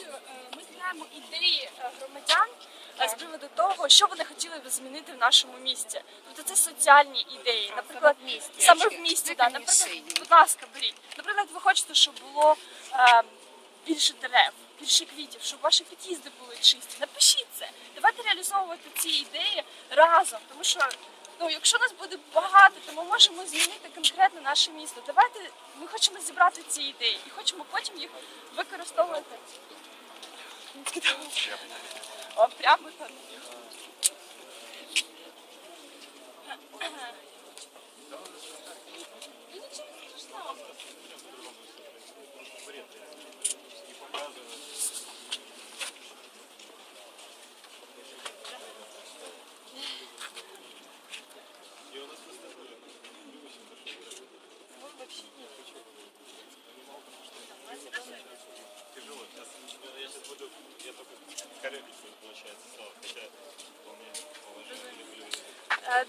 Е, Ми збираємо ідеї е, громадян того, що вони хотіли б змінити в нашому місті. Тобто це соціальні ідеї. Наприклад, саме в місті, да, наприклад, будь ласка, беріть. Наприклад, ви хочете, щоб було е, більше дерев, більше квітів, щоб ваші під'їзди були чисті. Напишіть це. Давайте реалізовувати ці ідеї разом, тому що. Ну, якщо нас буде багато, то ми можемо змінити конкретно наше місто. Давайте ми хочемо зібрати ці ідеї і хочемо потім їх використовувати. О, прямо там. Ну, нічого страшного.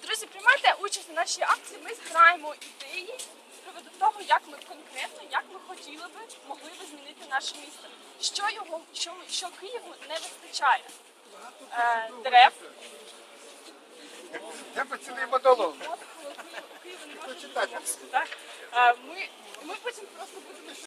Друзі, приймайте участь у нашій акції. Ми збираємо ідеї з приводу того, як ми конкретно, як ми хотіли би, могли би змінити наше місто. Що його, що, що Києву не вистачає? Е, дерев. Я би цілий монолог. От, коли Києву не може бути, так? Е, Ми, ми потім просто будемо